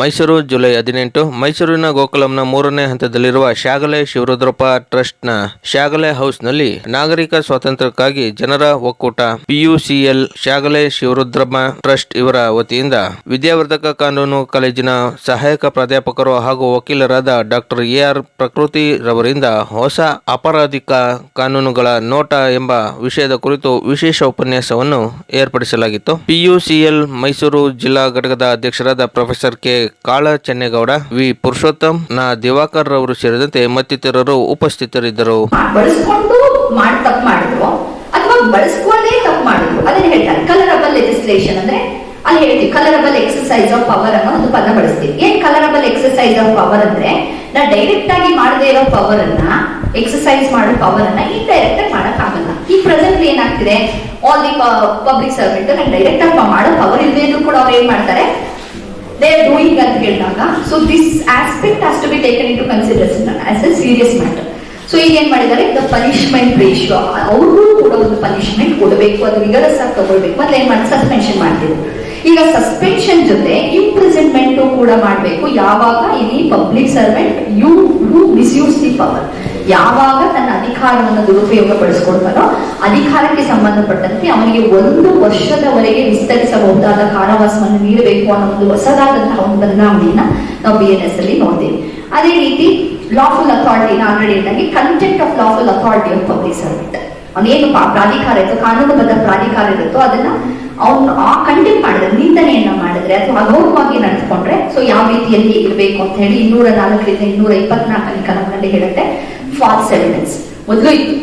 Mysuru July ಹದಿನೆಂಟು. ಮೈಸೂರಿನ ಗೋಕುಲಂನ ಮೂರನೇ ಹಂತದಲ್ಲಿರುವ ಶ್ಯಾಗಲೆ ಶಿವರುದ್ರಪ್ಪ ಟ್ರಸ್ಟ್ನ ಹೌಸ್ ಹೌಸ್ನಲ್ಲಿ ನಾಗರಿಕ ಸ್ವಾತಂತ್ರ್ಯಕ್ಕಾಗಿ ಜನರ ಒಕ್ಕೂಟ, ಪಿಯುಸಿಎಲ್ ಶ್ಯಾಗಲೆ ಶಿವರುದ್ರಮ್ಮ ಟ್ರಸ್ಟ್ ಇವರ ವತಿಯಿಂದ ವಿದ್ಯಾವರ್ಧಕ ಕಾನೂನು ಕಾಲೇಜಿನ ಸಹಾಯಕ ಪ್ರಾಧ್ಯಾಪಕರು ಹಾಗೂ ವಕೀಲರಾದ ಡಾಕ್ಟರ್ ಎ ಆರ್ ಪ್ರಕೃತಿ ರವರಿಂದ ಹೊಸ ಅಪರಾಧಿಕ ಕಾನೂನುಗಳ ನೋಟ ಎಂಬ ವಿಷಯದ ಕುರಿತು ವಿಶೇಷ ಉಪನ್ಯಾಸವನ್ನು ಏರ್ಪಡಿಸಲಾಗಿತ್ತು. ಪಿಯುಸಿಎಲ್ ಮೈಸೂರು ಜಿಲ್ಲಾ ಘಟಕದ ಅಧ್ಯಕ್ಷರಾದ ಪ್ರೊಫೆಸರ್ ಕೆ. ಕಾಳ ಚೆನ್ನೇಗೌಡ ವಿ. ಪುರುಷೋತ್ತಮ್, ನ. ದಿವಾಕರ್ ರವರು ಸೇರಿದಂತೆ ಮತ್ತಿತರರು ಉಪಸ್ಥಿತರಿದ್ದರು. ಬಳಸ್ಕೊಂಡು ತಪ್ಪು ಮಾಡಿದ್ರು, ಅಥವಾ ಬಳಸ್ಕೊಂಡೇ ತಪ್ಪು ಮಾಡಿದ್ರು. ಅದನ್ನ ಹೇಳ್ತಾರೆ. ಕಲರಬಲ್ ಲೆಜಿಸ್ಲೇಷನ್ ಅಂದ್ರೆ ಅಲ್ಲಿ ಹೇಳ್ತೀವಿ. ಕಲರಬಲ್ ಎಕ್ಸಸೈಸ್ ಆಫ್ ಪವರ್ ಅನ್ನೋ ಒಂದು ಪದ ಬಳಸ್ತೀವಿ. ಏನ್ ಕಲರಬಲ್ ಎಕ್ಸಸೈಸ್ ಆಫ್ ಪವರ್ ಅಂದ್ರೆ ನಾ ಡೈರೆಕ್ಟ್ ಆಗಿ ಮಾಡದೇ ಇರೋ ಪವರ್ ಅನ್ನ ಎಕ್ಸಸೈಸ್ ಮಾಡೋ ಪವರ್ ಅನ್ನ ಇಂಡೈರೆಕ್ಟ್ ಆಗಿ ಮಾಡಕ್ ಆಗಲ್ಲ ಈ ಪ್ರೆಸೆಂಟ್ ಏನಾಗ್ತಿದೆ? All the public servant direct ಆಗಿ ಮಾಡೋ ಪವರ್ ಇಲ್ಲದೆ ಕೂಡ ಅವ್ರು ಏನ್ ಮಾಡ್ತಾರೆ? ದೇ ಆರ್ ಡೂಯಿಂಗ್ ಅಂತ ಹೇಳಿದಾಗ so this aspect has to be taken into consideration as a serious matter so ಈಗ ಏನ್ ಮಾಡಿದ್ದಾರೆ? ದ ಪನಿಷ್ಮೆಂಟ್ ರೇಷಿಯೋ ಅವ್ರಿಗೂ ಕೂಡ ಒಂದು ಪನಿಷ್ಮೆಂಟ್ ಕೊಡಬೇಕು, ಅದು ವಿಗರಸ್ ಆಗಿ ತಗೊಳ್ಬೇಕು ಮತ್ತೆ ಏನ್ ಮಾಡಿ ಸಸ್ಪೆನ್ಷನ್ ಮಾಡ್ತಿದ್ರು ಈಗ ಸಸ್ಪೆನ್ಷನ್ ಜೊತೆ ಇಂಪ್ರಿಸನ್ಮೆಂಟ್ ಕೂಡ ಮಾಡಬೇಕು. ಯಾವಾಗ? ಇಲ್ಲಿ public servant you who misuses the power ಯಾವಾಗ ತನ್ನ ಅಧಿಕಾರವನ್ನು ದುರುಪಯೋಗ ಪಡಿಸ್ಕೊಳ್ತಾನೋ ಅಧಿಕಾರಕ್ಕೆ ಸಂಬಂಧಪಟ್ಟಂತೆ ಅವನಿಗೆ ಒಂದು ವರ್ಷದವರೆಗೆ ವಿಸ್ತರಿಸಬಹುದಾದ ಕಾರಾವಾಸವನ್ನು ನೀಡಬೇಕು ಅನ್ನೋ ಒಂದು ಹೊಸದಾದಂತಹ ಒಂದು ಬದಲಾವಣೆಯನ್ನ ನಾವು ಬಿ ಎನ್ ಎಸ್ ಅಲ್ಲಿ ನೋಡ್ತೀವಿ. ಅದೇ ರೀತಿ ಲಾಫುಲ್ ಅಥಾರಿಟಿ ನಾನು already content of lawful authority of public servant ಅವನೇನು ಪ್ರಾಧಿಕಾರ ಇರುತ್ತೋ ಕಾನೂನುಬದ್ಧ ಪ್ರಾಧಿಕಾರ ಇರುತ್ತೋ, ಅದನ್ನ ಅವನು ಆ ಕಂಟೆಂಟ್ ಮಾಡಿದ್ರೆ, ನಿಂದನೆಯನ್ನ ಮಾಡಿದ್ರೆ, ಅಥವಾ ಅಗೌರವವಾಗಿ ನಡೆಸ್ಕೊಂಡ್ರೆ ಸೊ ಯಾವ ರೀತಿಯಲ್ಲಿ ಇರಬೇಕು ಅಂತ ಹೇಳಿ ಇನ್ನೂರ ನಾಲ್ಕರಿಂದ ಇನ್ನೂರ ಇಪ್ಪತ್ನಾಲ್ಕನೇ ಕಲಂನಲ್ಲಿ ಹೇಳುತ್ತೆ. ಫಾಲ್ಸ್ ಎವಿಡೆನ್ಸ್ ಮೊದಲು ಇತ್ತು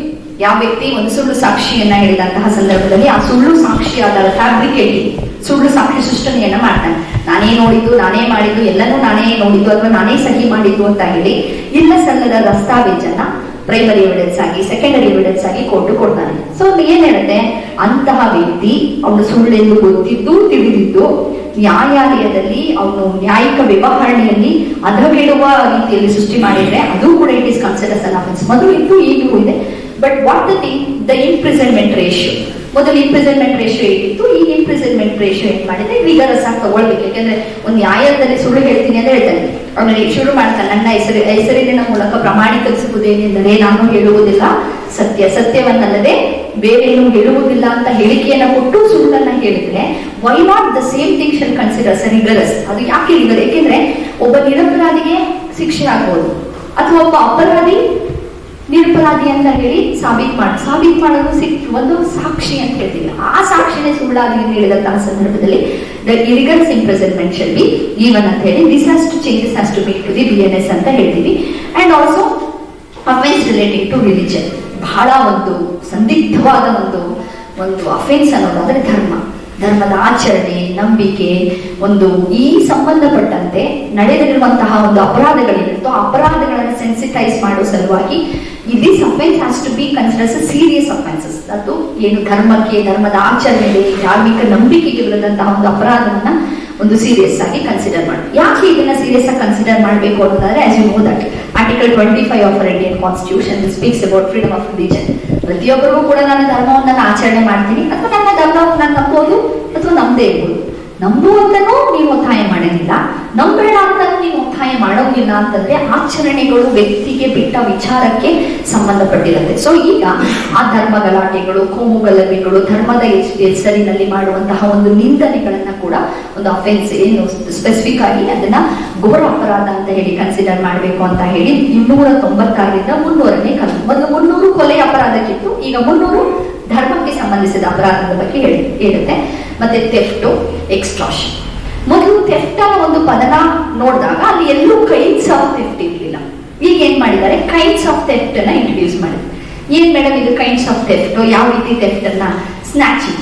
ಯಾವ ವ್ಯಕ್ತಿ ಒಂದು ಸುಳ್ಳು ಸಾಕ್ಷಿಯನ್ನ ಹೇಳಿದಂತಹ ಸಂದರ್ಭದಲ್ಲಿ ಆ ಸುಳ್ಳು ಸಾಕ್ಷಿಯಾದ ಫ್ಯಾಬ್ರಿಕೇಟಿಂಗ್ ಸುಳ್ಳು ಸಾಕ್ಷಿ ಸೃಷ್ಟನೆಯನ್ನ ಮಾಡ್ತಾನೆ. ನಾನೇ ನೋಡಿದ್ದು, ನಾನೇ ಮಾಡಿದ್ದು, ಎಲ್ಲನೂ ನಾನೇ ನೋಡಿದ್ದು ಅಥವಾ ನಾನೇ ಸಹಿ ಮಾಡಿದ್ದು ಅಂತ ಹೇಳಿ ಇಲ್ಲ ಸಲ್ಲದ ದಸ್ತಾವೇಜನ್ನ ಪ್ರೈಮರಿ ಎವಿಡೆನ್ಸ್ ಆಗಿ ಸೆಕೆಂಡರಿ ಎವಿಡೆನ್ಸ್ ಆಗಿ ಕೊಟ್ಟು ಕೊಡ್ತಾನೆ. ಸೊ ಏನ್ ಹೇಳುತ್ತೆ? ಅಂತಹ ವ್ಯಕ್ತಿ ಅವನು ಸುಳ್ಳೆಂದು ಗೊತ್ತಿದ್ದು, ತಿಳಿದಿದ್ದು ನ್ಯಾಯಾಲಯದಲ್ಲಿ ಅವನು ನ್ಯಾಯಿಕ ವ್ಯವಹರಣೆಯಲ್ಲಿ ಅಧಗಿಡುವ ರೀತಿಯಲ್ಲಿ ಸೃಷ್ಟಿ ಮಾಡಿದ್ರೆ ಅದು ಕೂಡ ಇಟ್ ಇಸ್ ಕನ್ಸಿಡರ್ಸ್ ಅನ್ ಮೊದಲು ಇತ್ತು ಈಗಲೂ ಇದೆ. But what the thing the imprisonment ratio ಮೊದಲು ಇಂಪ್ರಿಸನ್ಮೆಂಟ್ ರೇಷಿಯೋ ಏನಿತ್ತು? ಈ ಇಂಪ್ರಿಸನ್ಮೆಂಟ್ ರೇಷಿಯೋ ಏನ್ ಮಾಡಿದ್ರೆ ವಿಗರಸ್ ಆಗಿ ತಗೊಳ್ಬೇಕು. ಯಾಕಂದ್ರೆ ಒಂದು ನ್ಯಾಯಾಲಯದಲ್ಲಿ ಸುಳ್ಳು ಹೇಳ್ತೀನಿ ಅಂತ ಹೇಳ್ತಾನೆ. ಅವನಿಗೆ ಶುರು ಮಾಡ್ತಾನೆ? ನನ್ನ ಹೆಸರು, ಹೆಸರಿನ ಮೂಲಕ ಪ್ರಮಾಣೀಕರಿಸುವುದೇನೆಂದರೆ ನಾನು ಹೇಳುವುದಿಲ್ಲ. ಸತ್ಯ, ಸತ್ಯವನ್ನಲ್ಲದೆ ಬೇರೇನು ಹೇಳುವುದಿಲ್ಲ ಅಂತ ಹೇಳಿಕೆಯನ್ನ ಕೊಟ್ಟು ಸುಳ್ಳನ್ನ ಹೇಳಿದ್ರೆ why not the same thing shall consider rigorous ಅದು ಯಾಕೆ ರಿಗರ್ ಯಾಕೆಂದ್ರೆ ಒಬ್ಬ ನಿರಪರಾಧಿಗೆ ಶಿಕ್ಷೆ ಆಗ್ಬೋದು ಅಥವಾ ಒಬ್ಬ ಅಪರಾಧಿ ನಿರಪರಾಧಿ ಅಂತ ಹೇಳಿ ಸಾಬೀತ್ ಮಾಡಿ, ಸಾಬೀತ್ ಮಾಡೋದು ಸಿಕ್ ಒಂದು ಸಾಕ್ಷಿ ಅಂತ ಹೇಳ್ತೀವಿ ಆ ಸಾಕ್ಷಿನೇ ಸುಳ್ಳಾಗಿ ಹೇಳಿದಂತಹ ಸಂದರ್ಭದಲ್ಲಿ the irregulars present shall be even ಅಂತ ಹೇಳಿ this has to changes has to be to the B N S ಅಂತ ಹೇಳ್ತೀವಿ and also offence related to religion ಬಹಳ ಒಂದು ಸಂದಿಗ್ಧವಾದ ಒಂದು ಒಂದು ಅಫೆನ್ಸ್ ಅನ್ನೋದು ಅಂದ್ರೆ ಧರ್ಮ. ಧರ್ಮದ ಆಚರಣೆ, ನಂಬಿಕೆ, ಒಂದು ಈ ಸಂಬಂಧಪಟ್ಟಂತೆ ನಡೆದಿರುವಂತಹ ಒಂದು ಅಪರಾಧಗಳಿರುತ್ತೋ ಅಪರಾಧಗಳನ್ನು ಸೆನ್ಸಿಟೈಸ್ ಮಾಡೋ ಸಲುವಾಗಿ this offence has to be considers serious offences ಅದು ಏನು ಧರ್ಮಕ್ಕೆ, ಧರ್ಮದ ಆಚರಣೆಗೆ ಧಾರ್ಮಿಕ ನಂಬಿಕೆಗೆ ಬರದಂತಹ ಒಂದು ಅಪರಾಧವನ್ನ ಒಂದು ಸೀರಿಯಸ್ ಆಗಿ ಕನ್ಸಿಡರ್ ಮಾಡಿ. ಯಾಕೆ ಇದನ್ನ ಸೀರಿಯಸ್ ಆಗಿ ಕನ್ಸಿಡರ್ ಮಾಡಬೇಕು ಅನ್ನೋದಾದ್ರೆ as you know that article twenty five of Indian constitution speaks about freedom of religion ಪ್ರತಿಯೊಬ್ಬರಿಗೂ ಕೂಡ ನಾನು ಧರ್ಮವನ್ನು ನಾನು ಆಚರಣೆ ಮಾಡ್ತೀನಿ, ಅಥವಾ ನನ್ನ ಧರ್ಮವನ್ನು ನಾನು ನಂಬೋದು, ಅಥವಾ ನಮ್ದೇ ಇರ್ಬೋದು. ನಂಬುವಂತನೂ ನೀವು ಒತ್ತಾಯ ಮಾಡೋದಿಲ್ಲ ನಂಬೇಡ ಅಂತ ನೀವು ಒತ್ತಾಯ ಮಾಡೋದಿಲ್ಲ ಅಂತಂದ್ರೆ ಆಚರಣೆಗಳು ವ್ಯಕ್ತಿಗೆ ಬಿಟ್ಟ ವಿಚಾರಕ್ಕೆ ಸಂಬಂಧಪಟ್ಟಿರುತ್ತೆ. ಸೊ ಈಗ ಆ ಧರ್ಮ ಗಲಾಟೆಗಳು ಕೋಮು ಗಲಭೆಗಳು ಧರ್ಮದ ಹೆಸ್- ಹೆಸರಿನಲ್ಲಿ ಮಾಡುವಂತಹ ಒಂದು ನಿಂದನೆಗಳನ್ನ ಕೂಡ ಒಂದು ಅಫೆನ್ಸ್ ಏನು ಸ್ಪೆಸಿಫಿಕ್ ಆಗಿ ಅದನ್ನ ಘೋರ ಅಪರಾಧ ಅಂತ ಹೇಳಿ ಕನ್ಸಿಡರ್ ಮಾಡಬೇಕು ಅಂತ ಹೇಳಿ ಇನ್ನೂರ ತೊಂಬತ್ತಾರರಿಂದ ಮುನ್ನೂರನೇ ಕಲ ಮೊದಲು ಮುನ್ನೂರು ಕೊಲೆ ಅಪರಾಧಕ್ಕಿತ್ತು. ಈಗ ಮುನ್ನೂರು ಧರ್ಮಕ್ಕೆ ಸಂಬಂಧಿಸಿದ ಅಪರಾಧದ ಬಗ್ಗೆ ಹೇಳಿ ಹೇಳುತ್ತೆ. ಮತ್ತೆ ತೆಫ್ಟು ಎಕ್ಸ್ಟ್ರಾಷನ್ ಮೊದಲು ಥೆಫ್ಟ್ ಅನ್ನೋ ಒಂದು ಪದನ ನೋಡಿದಾಗ ಅಲ್ಲಿ ಎಲ್ಲೂ ಕೈಂಡ್ಸ್ ಆಫ್ ತೆಫ್ಟ್ ಇರಲಿಲ್ಲ. ಈಗ ಏನ್ ಮಾಡಿದ್ದಾರೆ? ಕೈಂಡ್ಸ್ ಆಫ್ ಥೆಫ್ಟ್ ಅನ್ನ ಇಂಟ್ರೊಡ್ಯೂಸ್ ಮಾಡಿದ್ರು. ಏನ್ ಮೇಡಮ್ ಇದು ಕೈಂಡ್ಸ್ ಆಫ್ ಥೆಫ್ಟ್ ಯಾವ ರೀತಿ ಥೆಫ್ಟ್ ಅನ್ನ snatching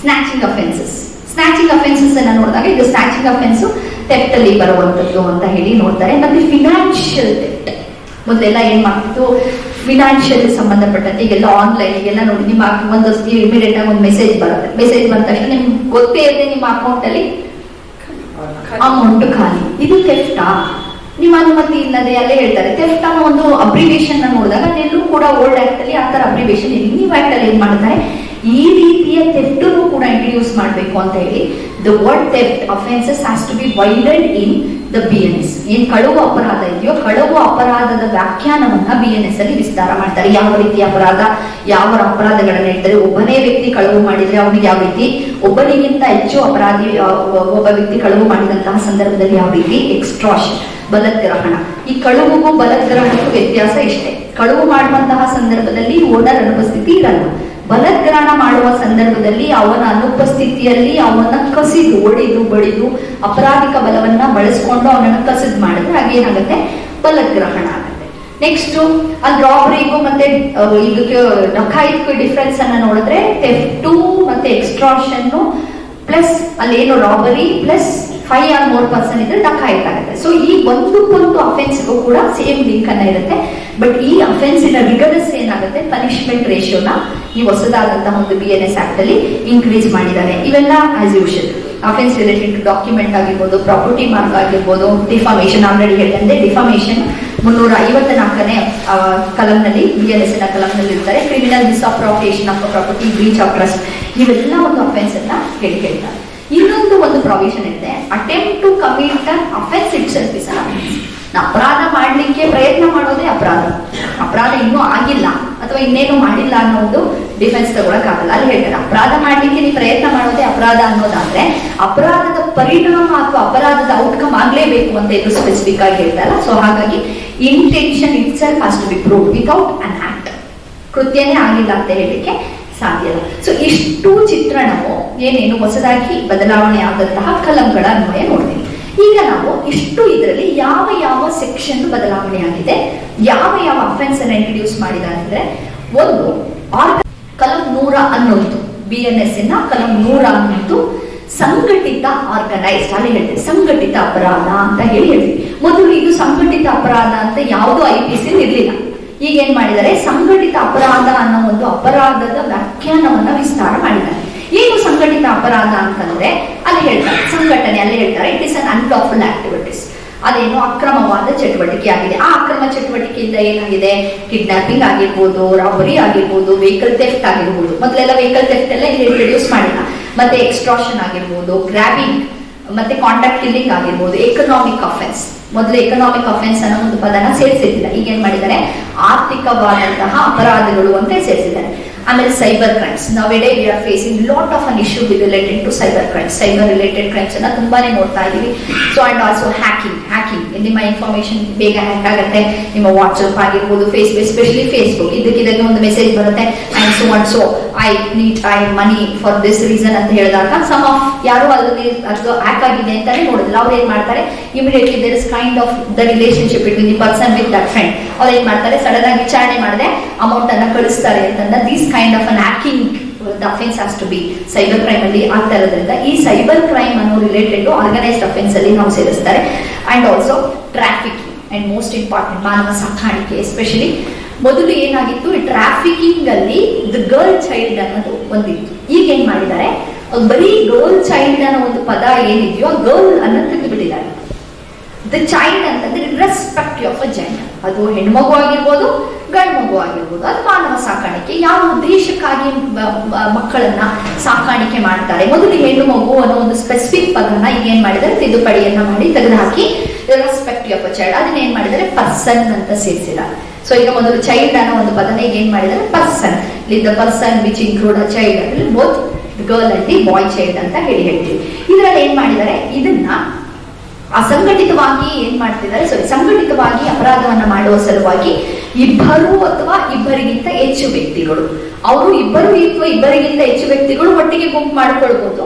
snatching offences snatching offences ಅನ್ನ ನೋಡಿದಾಗ ಇದು ಸ್ನ್ಯಾಚಿಂಗ್ ಅಫೆನ್ಸ್ ಥೆಫ್ಟ್ ಅಲ್ಲಿ ಬರುವಂತದ್ದು ಅಂತ ಹೇಳಿ ನೋಡ್ತಾರೆ. ಮತ್ತೆ ಫಿನಾನ್ಷಿಯಲ್ ತೆಫ್ಟ್ ಮೊದಲೆಲ್ಲ ಏನ್ ಮಾಡ್ತಿತ್ತು? ಫಿನಾನ್ಷಿಯಲ್ ಸಂಬಂಧಪಟ್ಟಂತೆ. ಈಗೆಲ್ಲ ಆನ್ಲೈನ್ ಈಗೆಲ್ಲ ನೋಡಿ, ನಿಮ್ಮ ಒಂದು ಇಮಿಡಿಯೇಟ್ ಆಗಿ ಒಂದು ಮೆಸೇಜ್ ಬರುತ್ತೆ. ಮೆಸೇಜ್ ಬಂದ ತಕ್ಷಣ ನಿಮ್ಗೆ ಗೊತ್ತೇ ಇರದೆ ನಿಮ್ಮ ಅಕೌಂಟ್ ಅಲ್ಲಿ ಅಮೌಂಟ್ ಖಾಲಿ. ಇದು ತೆಫ್ಟಾ ನಿಮ್ಮ ಅನುಮತಿ ಇಲ್ಲದೆ ಅಲ್ಲೇ ಹೇಳ್ತಾರೆ. ತೆಫ್ಟ್ ಒಂದು ಅಬ್ರಿವೇಶನ್ ನೋಡಿದಾಗ ಅದೆಲ್ಲೂ ಕೂಡ ಓಲ್ಡ್ ಆಕ್ಟ್ ಅಲ್ಲಿ ಆ ತರ ಇದೆ ನ್ಯೂ ಆಕ್ಟ್ ಅಲ್ಲಿ ಏನ್ ಮಾಡ್ತಾರೆ? ಈ ರೀತಿಯ ತೆಫ್ಟನ್ನು ಕೂಡ ಇಂಟ್ರಡ್ಯೂಸ್ ಮಾಡಬೇಕು ಅಂತ ಹೇಳಿ the word theft offences has to be wided in the B N S ಏನ್ ಕಳುವು ಅಪರಾಧ ಇದೆಯೋ ಕಳುವು ಅಪರಾಧದ ವ್ಯಾಖ್ಯಾನವನ್ನ ಬಿ ಎನ್ ಎಸ್ ಅಲ್ಲಿ ವಿಸ್ತಾರ ಮಾಡ್ತಾರೆ. ಯಾವ ರೀತಿಯ ಅಪರಾಧ, ಯಾವ ಅಪರಾಧಗಳನ್ನ ಹೇಳ್ತಾರೆ? ಒಬ್ಬನೇ ವ್ಯಕ್ತಿ ಕಳುವು ಮಾಡಿದ್ರೆ ಅವನಿಗೆ ಯಾವ ರೀತಿ? ಒಬ್ಬನಿಗಿಂತ ಹೆಚ್ಚು ಅಪರಾಧಿ ಒಬ್ಬ ವ್ಯಕ್ತಿ ಕಳುವು ಮಾಡಿದಂತಹ ಸಂದರ್ಭದಲ್ಲಿ ಯಾವ ರೀತಿ? ಎಕ್ಸ್ಟ್ರಾಶ್ ಬಲತ್ಗ್ರಹಣ ಈ ಕಳುವುಗೂ ಬಲತ್ಗ್ರಹಣಕ್ಕೂ ವ್ಯತ್ಯಾಸ ಇಷ್ಟೇ. ಕಳುವು ಮಾಡುವಂತಹ ಸಂದರ್ಭದಲ್ಲಿ ಓನರ್ ಅನುಪಸ್ಥಿತಿ ಇರಲ್ಲ. ಬಲತ್ಗ್ರಹಣ ಮಾಡುವ ಸಂದರ್ಭದಲ್ಲಿ ಅವನ ಅನುಪಸ್ಥಿತಿಯಲ್ಲಿ ಅವನ ಕಸಿದು, ಒಡೆದು, ಬಡಿದು, ಅಪರಾಧಿಕ ಬಲವನ್ನ ಬಳಸ್ಕೊಂಡು ಅವನನ್ನು ಕಸಿದ್ ಮಾಡಿದ್ರೆ ಹಾಗೇನಾಗುತ್ತೆ ಬಲಗ್ರಹಣ ಆಗುತ್ತೆ. ನೆಕ್ಸ್ಟ್ ಅಲ್ಲಿ ರಾಬರಿಗೂ ಮತ್ತೆ ಇದಕ್ಕೆ ಡಕಾಯಿತ್ಗೂ ಡಿಫ್ರೆನ್ಸ್ ಅನ್ನ ನೋಡಿದ್ರೆ ಟು ಮತ್ತೆ ಎಕ್ಸ್ಟ್ರಾಷನ್ ಪ್ಲಸ್ ಅಲ್ಲಿ ಏನು robbery plus five or more person ಇದ್ರೆ ಡಕಾಯಿತ್ ಆಗುತ್ತೆ ಸೊ ಈ ಒಂದಕ್ಕೊಂದು ಅಫೆನ್ಸ್ಗೂ ಕೂಡ ಸೇಮ್ ಲಿಂಕ್ ಅನ್ನ ಇರುತ್ತೆ. ಬಟ್ ಈ ಅಫೆನ್ಸಿನ ರಿಗರಸ್ ಏನಾಗುತ್ತೆ? ಪನಿಷ್ಮೆಂಟ್ ರೇಷಿಯೋನ ಈ ಹೊಸದಾದಂತಹ ಒಂದು ಬಿ ಎನ್ ಎಸ್ ಆಕ್ಟ್ ಅಲ್ಲಿ ಇನ್ಕ್ರೀಸ್ ಮಾಡಿದ್ದಾರೆ. ಇವೆಲ್ಲ as usual offence related to document ಆಗಿರ್ಬೋದು ಪ್ರಾಪರ್ಟಿ ಮಾರ್ಕ್ ಆಗಿರ್ಬೋದು ಡಿಫಾಮೇಶನ್ ಆಲ್ರೆಡಿ ಹೇಳಿದಂತೆ ಡಿಫಾಮೇಶನ್ ಮುನ್ನೂರ ಐವತ್ತ ನಾಲ್ಕನೇ ಕಲಂನಲ್ಲಿ ಬಿ ಎನ್ ಎಸ್ನ ಕಲಂನಲ್ಲಿ ಇರ್ತಾರೆ criminal mis of property breach of trust ಇವೆಲ್ಲ ಒಂದು ಅಫೆನ್ಸ್ ಅಂತ ಹೇಳಿ ಹೇಳ್ತಾರೆ ಇನ್ನೊಂದು ಒಂದು ಪ್ರಾವಿಷನ್ ಇದೆ attempt to commit offence itself is ಅಪರಾಧ ಮಾಡಲಿಕ್ಕೆ ಪ್ರಯತ್ನ ಮಾಡೋದೇ ಅಪರಾಧ. ಅಪರಾಧ ಇನ್ನೂ ಆಗಿಲ್ಲ, ಅಥವಾ ಇನ್ನೇನು ಮಾಡಿಲ್ಲ ಅನ್ನೋದು ಡಿಫೆನ್ಸ್ ತಗೊಳಕ್ಕಾಗಲ್ಲ. ಅಲ್ಲಿ ಹೇಳ್ತಾರೆ, ಅಪರಾಧ ಮಾಡ್ಲಿಕ್ಕೆ ನೀವು ಪ್ರಯತ್ನ ಮಾಡೋದೇ ಅಪರಾಧ ಅನ್ನೋದಾದ್ರೆ, ಅಪರಾಧದ ಪರಿಣಾಮ ಅಥವಾ ಅಪರಾಧದ ಔಟ್ಕಮ್ ಆಗ್ಲೇಬೇಕು ಅಂತ ಇದು ಸ್ಪೆಸಿಫಿಕ್ ಆಗಿ ಹೇಳ್ತಾರಲ್ಲ. ಸೊ ಹಾಗಾಗಿ intention itself has to be prove without an act ಕೃತ್ಯನೇ ಆಗಿಲ್ಲ ಅಂತ ಹೇಳಲಿಕ್ಕೆ ಸಾಧ್ಯ ಸೊ ಇಷ್ಟು ಚಿತ್ರಣವು ಏನೇನು ಹೊಸದಾಗಿ ಬದಲಾವಣೆ ಆದಂತಹ ಕಲಂಗಳ ಅನ್ವಯ ನೋಡ್ತೀವಿ. ಈಗ ನಾವು ಇಷ್ಟು ಇದರಲ್ಲಿ ಯಾವ ಯಾವ ಸೆಕ್ಷನ್ ಬದಲಾವಣೆ ಆಗಿದೆ, ಯಾವ ಯಾವ ಅಫೆನ್ಸ್ ಅನ್ನ ಇಂಟ್ರಡ್ಯೂಸ್ ಮಾಡಿದ್ದಾರೆ ಅಂದ್ರೆ, ಒಂದು ಕಲಂ ನೂರ ಅನ್ನೋದು ಬಿ ಎನ್ ಎಸ್ ಎನ್ನ ಕಲಂ ನೂರ ಹನ್ನೊಂದು ಸಂಘಟಿತ ಆರ್ಗನೈಸ್ಡ್ ಅಲ್ಲಿ ಹೇಳ್ತೀವಿ. ಸಂಘಟಿತ ಅಪರಾಧ ಅಂತ ಹೇಳಿ ಹೇಳ್ತೀವಿ. ಮೊದಲು ಇದು ಸಂಘಟಿತ ಅಪರಾಧ ಅಂತ ಯಾವುದು ಐ ಪಿ ಸಿ ಇರಲಿಲ್ಲ. ಈಗ ಏನ್ ಮಾಡಿದ್ದಾರೆ? ಸಂಘಟಿತ ಅಪರಾಧ ಅನ್ನೋ ಒಂದು ಅಪರಾಧದ ವ್ಯಾಖ್ಯಾನವನ್ನ ವಿಸ್ತಾರ ಮಾಡಿದ್ದಾರೆ. ಏನು ಸಂಘಟಿತ ಅಪರಾಧ ಅಂತಂದ್ರೆ ಅಲ್ಲಿ ಹೇಳ್ತಾರೆ, ಸಂಘಟನೆ ಅಲ್ಲಿ ಹೇಳ್ತಾರೆ it is an unlawful activities ಅದೇನು ಅಕ್ರಮವಾದ ಚಟುವಟಿಕೆ ಆಗಿದೆ. ಆ ಅಕ್ರಮ ಚಟುವಟಿಕೆಯಿಂದ ಏನಾಗಿದೆ? ಕಿಡ್ನಾಪಿಂಗ್ ಆಗಿರ್ಬೋದು ರಾಬರಿ ಆಗಿರ್ಬೋದು ವೆಹಿಕಲ್ ಥೆಫ್ಟ್ ಆಗಿರ್ಬೋದು. ಮೊದಲೆಲ್ಲ ವೆಹಿಕಲ್ ಥೆಫ್ಟ್ ಎಲ್ಲ ಇಲ್ಲಿ ಇಂಟ್ರೊಡ್ಯೂಸ್ ಮಾಡಿಲ್ಲ. ಮತ್ತೆ ಎಕ್ಸ್ಟ್ರಾಷನ್ ಆಗಿರ್ಬೋದು ಗ್ರಾಬಿಂಗ್ ಮತ್ತೆ ಕಾಂಟ್ಯಾಕ್ಟ್ ಕಿಲ್ಲಿಂಗ್ ಆಗಿರ್ಬೋದು ಎಕನಾಮಿಕ್ ಅಫೆನ್ಸ್ ಮೊದಲು ಎಕನಾಮಿಕ್ ಅಫೆನ್ಸ್ ಅನ್ನೋ ಒಂದು ಪದನ ಸೇರಿಸಿದ್ದಿಲ್ಲ. ಈಗ ಏನ್ ಮಾಡಿದ್ದಾರೆ? ಆರ್ಥಿಕವಾದಂತಹ ಅಪರಾಧಗಳು ಅಂತ ಸೇರಿಸಿದ್ದಾರೆ. ಆಮೇಲೆ cyber crimes. ನಾವೆಡೆ we are facing lot of an issue with related to cyber crimes. Cyber related crimes ಅನ್ನ ತುಂಬಾನೇ ನೋಡ್ತಾ ಇದೀವಿ so and also hacking hacking ನಿಮ್ಮ ಇನ್ಫಾರ್ಮೇಶನ್ ಬೇಗ ಹ್ಯಾಕ್ ಆಗುತ್ತೆ. ನಿಮ್ಮ ವಾಟ್ಸ್ಆಪ್ ಆಗಿರ್ಬೋದು ಫೇಸ್ಬುಕ್ ಎಸ್ಪೆಷಲಿ ಫೇಸ್ಬುಕ್ ಇದಕ್ಕಿದಾಗ ಒಂದು ಮೆಸೇಜ್ ಬರುತ್ತೆ. And so and so I need I money for this reason ಅಂತ ಹೇಳಿದಾಗ ಸಮ್ ಆಫ್ ಯಾರು ಅದರಲ್ಲಿ ಅದು ಹ್ಯಾಕ್ ಆಗಿದೆ ಅಂತಾನೆ ನೋಡಿದ್ರು ಅವ್ರು ಏನ್ ಮಾಡ್ತಾರೆ? Immediately there is kind of the relationship between the person with that friend ಅವ್ರು ಏನ್ ಮಾಡ್ತಾರೆ? ಸಡನ್ ಆಗಿ ವಿಚಾರಣೆ ಮಾಡದೆ. ಅಮೌಂಟ್ ಅನ್ನ ಕಳಿಸ್ತಾರೆ ಅಂತಂದ these kind of an acting offence has to be cyber crime ಅಲ್ಲಿ ಆಗ್ತಾ ಇರೋದ್ರಿಂದ ಈ ಸೈಬರ್ ಕ್ರೈಮ್ ಅನ್ನೋ ರಿಲೇಟೆಡ್ ಆರ್ಗನೈಸ್ಡ್ ಅಫೆನ್ಸ್ ಅಲ್ಲಿ ನಾವು ಸೇರಿಸ್ತಾರೆ. And also traffic and most important ಮಾನವ ಸಾಕಾಣಿಕೆ ಎಸ್ಪೆಷಲಿ ಮೊದಲು ಏನಾಗಿತ್ತು ಟ್ರಾಫಿಕಿಂಗ್ ಅಲ್ಲಿ ದ ಗರ್ಲ್ ಚೈಲ್ಡ್ ಅನ್ನೋದು ಒಂದಿತ್ತು ಈಗ ಏನ್ ಮಾಡಿದ್ದಾರೆ? ಬರೀ ಗರ್ಲ್ ಚೈಲ್ಡ್ ಅನ್ನೋ ಒಂದು ಪದ ಏನಿದೆಯೋ ಗರ್ಲ್ ಅನ್ನ ತೆಗೆದುಬಿಟ್ಟಿದ್ದಾರೆ ದ ಚೈಲ್ಡ್ ಅಂತಂದ್ರೆ ರೆಸ್ಪೆಕ್ಟ್ ಆಫ್ ಅ ಜೆಂಡರ್ ಅದು ಹೆಣ್ಮಗು ಆಗಿರ್ಬೋದು ಗಂಡು ಮಗು ಆಗಿರ್ಬೋದು ಅದು ಮಾನವ ಸಾಕಾಣಿಕೆ. ಯಾವ ಉದ್ದೇಶಕ್ಕಾಗಿ ಮಕ್ಕಳನ್ನ ಸಾಕಾಣಿಕೆ ಮಾಡ್ತಾರೆ? ಮೊದಲು ಹೆಣ್ಣು ಮಗು ಅನ್ನೋ ಒಂದು ಸ್ಪೆಸಿಫಿಕ್ ಪದನ ಏನ್ ಮಾಡಿದ್ದಾರೆ? ತಿದ್ದುಪಡಿಯನ್ನ ಮಾಡಿ ತೆಗೆದುಹಾಕಿ ರೆಸ್ಪೆಕ್ಟ್ ಆಫ್ ಅ ಚೈಲ್ಡ್ ಅದನ್ನ ಏನ್ ಮಾಡಿದ್ದಾರೆ? ಪರ್ಸನ್ ಅಂತ ಸೇರಿಸಿಲ್ಲ ಸೊ ಈಗ ಮೊದಲು ಚೈಲ್ಡ್ ಅನ್ನೋ ಒಂದು ಪದನ ಈಗ ಏನ್ ಮಾಡಿದರೆ person the person which include a child ಅಂದ್ರೆ both girl and boy child ಅಂತ ಹೇಳಿ ಹೇಳ್ತೀವಿ. ಇದರಲ್ಲಿ ಏನ್ ಮಾಡಿದ್ದಾರೆ? ಇದನ್ನ ಅಸಂಘಟಿತವಾಗಿ ಏನ್ ಮಾಡ್ತಿದ್ದಾರೆ? ಸಾರಿ ಸಂಘಟಿತವಾಗಿ ಅಪರಾಧವನ್ನ ಮಾಡುವ ಸಲುವಾಗಿ ಇಬ್ಬರು ಅಥವಾ ಇಬ್ಬರಿಗಿಂತ ಹೆಚ್ಚು ವ್ಯಕ್ತಿಗಳು. ಅವರು ಇಬ್ಬರು ಅಥವಾ ಇಬ್ಬರಿಗಿಂತ ಹೆಚ್ಚು ವ್ಯಕ್ತಿಗಳು ಒಟ್ಟಿಗೆ ಗುಂಪು ಮಾಡ್ಕೊಳ್ಬಹುದು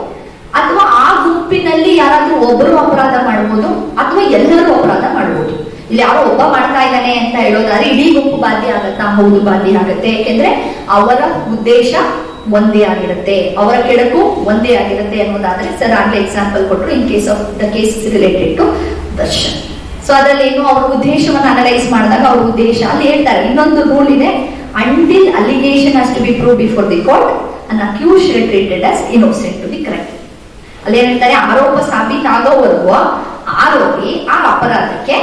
ಅಥವಾ ಆ ಗುಂಪಿನಲ್ಲಿ ಯಾರಾದ್ರೂ ಒಬ್ಬರು ಅಪರಾಧ ಮಾಡಬಹುದು ಅಥವಾ ಎಲ್ಲರೂ ಅಪರಾಧ ಮಾಡಬಹುದು ಇಲ್ಲಿ ಯಾರೋ ಒಬ್ಬ ಮಾಡ್ತಾ ಇದ್ದಾನೆ ಅಂತ ಹೇಳೋದಾದ್ರೆ ಇಡೀ ಗುಂಪು ಬಾಧ್ಯ ಆಗತ್ತಾ? ಹೌದು, ಬಾಧ್ಯ ಆಗುತ್ತೆ. ಯಾಕೆಂದ್ರೆ ಅವರ ಉದ್ದೇಶ ಒಂದೇ ಆಗಿರುತ್ತೆ. ಅವರ ಕೆಡಕು ಒಂದೇ ಆಗಿರುತ್ತೆ ಅನ್ನೋದಾದ್ರೆ ಸರ್, ಆಗ್ಲೇ ಎಕ್ಸಾಂಪಲ್ ಕೊಟ್ಟರು in case of the case related to Darshan. So ಅದರಲ್ಲಿ ಏನು ಅವ್ರ ಉದ್ದೇಶವನ್ನು ಅನಲೈಸ್ ಮಾಡಿದಾಗ ಅವ್ರ ಉದ್ದೇಶ, ಅಲ್ಲಿ ಹೇಳ್ತಾರೆ, ಇನ್ನೊಂದು ರೂಲ್ ಇದೆ until allegation as to be prove before the court an accuse treated as innocent to be correct ಅಲ್ಲಿ ಹೇಳ್ತಾರೆ, ಆರೋಪ ಸಾಬೀತಾಗೋವರೆಗೂ ಆರೋಪಿ ಆ ಅಪರಾಧಕ್ಕೆ,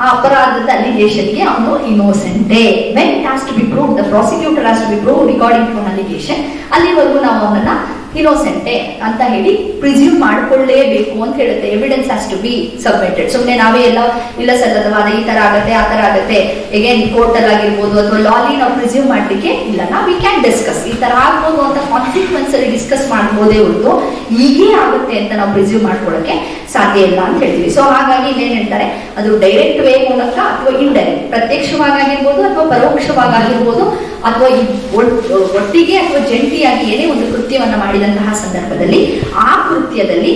ಆ ಅಪರಾಧದ ಅಲಿಗೇಷನ್ಗೆ ಅವನು ಇನ್ನೋಸೆಂಟೇ when has to be prove prosecutor as to be prove recording to allegation ಅಲ್ಲಿವರೆಗೂ ನಾವು ಅವನನ್ನ ಇನೋಸೆಂಟೆ ಅಂತ ಹೇಳಿ ಪ್ರಿಸ್ಯೂಮ್ ಮಾಡ್ಕೊಳ್ಳೇಬೇಕು ಅಂತ ಹೇಳುತ್ತೆ. Evidence has to be submitted ಸುಮ್ಮನೆ ನಾವೇ ಎಲ್ಲ ಇಲ್ಲ ಸಲ್ಲದವಾದ ಈ ತರ ಆಗುತ್ತೆ, ಆ ತರ ಆಗತ್ತೆ. ಎಗೇನ್ ಕೋರ್ಟ್ ಅಲ್ಲಿ ಆಗಿರ್ಬೋದು ಅಥವಾ ಲಾಲಿ ನಾವು ಪ್ರಿಸ್ಯೂಮ್ ಮಾಡ್ಲಿಕ್ಕೆ ಇಲ್ಲ. ನಾವು ವಿ ಕ್ಯಾನ್ ಡಿಸ್ಕಸ್ ಈ ತರ ಆಗ್ಬೋದು ಅಂತ ಕಾನ್ಸಿಕ್ವೆನ್ಸ್ ಅಲ್ಲಿ ಡಿಸ್ಕಸ್ ಮಾಡ್ಬೋದೇ ಹೊರತು ಈಗೇ ಆಗುತ್ತೆ ಅಂತ ನಾವು ಪ್ರಿಸ್ಯೂಮ್ ಮಾಡ್ಕೊಳ್ಳೋಕೆ ಸಾಧ್ಯ ಇಲ್ಲ ಅಂತ ಹೇಳ್ತೀವಿ. ಸೊ ಹಾಗಾಗಿ ಏನ್ ಹೇಳ್ತಾರೆ? ಅದು ಡೈರೆಕ್ಟ್ ವೇ ಮೂಲಕ ಅಥವಾ ಇಂಡೈರೆಕ್ಟ್ ಪ್ರತ್ಯಕ್ಷವಾಗಿರ್ಬೋದು ಅಥವಾ ಪರೋಕ್ಷವಾಗಿರ್ಬೋದು ಅಥವಾ ಒಟ್ಟಿಗೆ ಅಥವಾ ಜಂಟಿಯಾಗಿ ಏನೇ ಒಂದು ಕೃತ್ಯವನ್ನ ಮಾಡಿದಂತಹ ಸಂದರ್ಭದಲ್ಲಿ ಆ ಕೃತ್ಯದಲ್ಲಿ